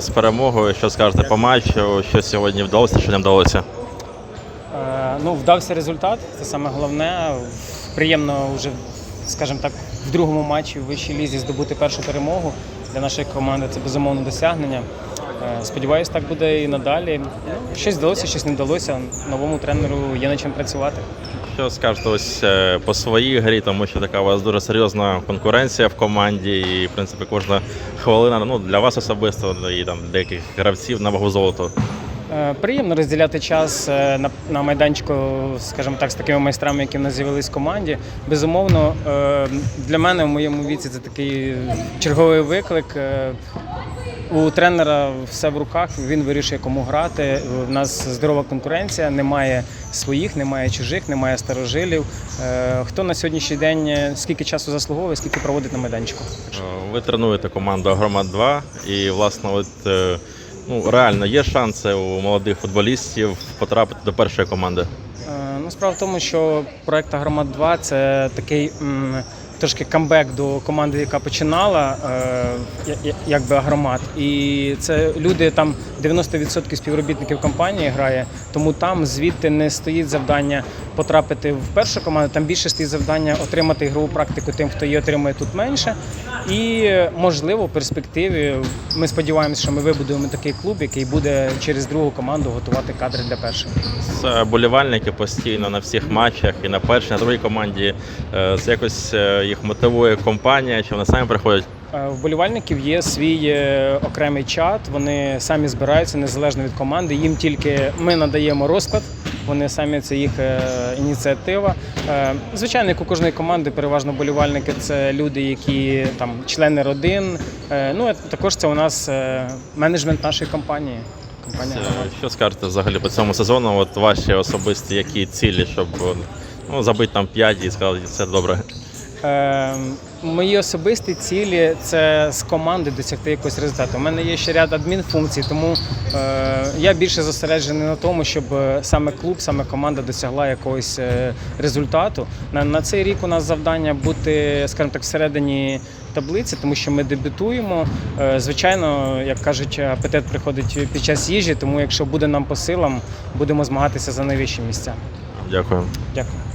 З перемогою, що скажете по матчу, що сьогодні вдалося, що не вдалося? Е, Ну, вдався результат, це саме головне. Приємно вже, скажімо так, в другому матчі в вищій лізі здобути першу перемогу. Для нашої команди це безумовне досягнення. Е, Сподіваюсь, так буде і надалі. Ну, Щось вдалося, щось не вдалося. Новому тренеру є над чим працювати. Що скажете ось е, по своїй грі, тому що така у вас дуже серйозна конкуренція в команді, і в принципі кожна хвилина ну, для вас особисто і там деяких гравців на вагу золоту. Е, Приємно розділяти час е, на, майданчику, скажімо так, з такими майстрами, які в нас з'явились в команді. Безумовно, для мене в моєму віці це такий черговий виклик. У тренера все в руках, він вирішує, кому грати. У нас здорова конкуренція, немає своїх, немає чужих, немає старожилів. Е, Хто на сьогоднішній день е, скільки часу заслуговує, скільки проводить на майданчику? Е, Ви тренуєте команду Агромат 2 і, власне, от, ну, реально є шанси у молодих футболістів потрапити до першої команди. Ну, справа в тому, що проект Агромат 2 це такий трошки камбек до команди, яка починала, е, якби Агромат. І це люди там 90% співробітників компанії грає, тому там звідти не стоїть завдання потрапити в першу команду. Там більше стоїть завдання отримати ігрову практику тим, хто її отримує тут менше. І можливо, в перспективі ми сподіваємося, що ми вибудуємо такий клуб, який буде через другу команду готувати кадри для першої. Це болівальники постійно на всіх матчах і на першій, на другій команді. Е, Це якось е, їх мотивує компанія, чи вони самі приходять. Е, вболівальників є свій е, окремий чат. Вони самі збираються незалежно від команди. Їм тільки ми надаємо розклад. Вони самі це їх е, ініціатива. Звичайно, як у кожної команди, переважно болівальники це люди, які там члени родин. Ну також це у нас менеджмент нашої компанії. Компанія Що скажете взагалі по цьому сезону? От ваші особисті які цілі, щоб ну, забити там 5 і сказати, все добре. Е, Мої особисті цілі це з команди досягти якогось результату. У мене є ще ряд адмінфункцій, тому е, я більше зосереджений на тому, щоб е, саме клуб, саме команда досягла якогось е, результату. На, цей рік у нас завдання бути, скажімо так, всередині таблиці, тому що ми дебютуємо. Звичайно, як кажуть, апетит приходить під час їжі, тому якщо буде нам по силам, будемо змагатися за найвищі місця. Дякую. Дякую.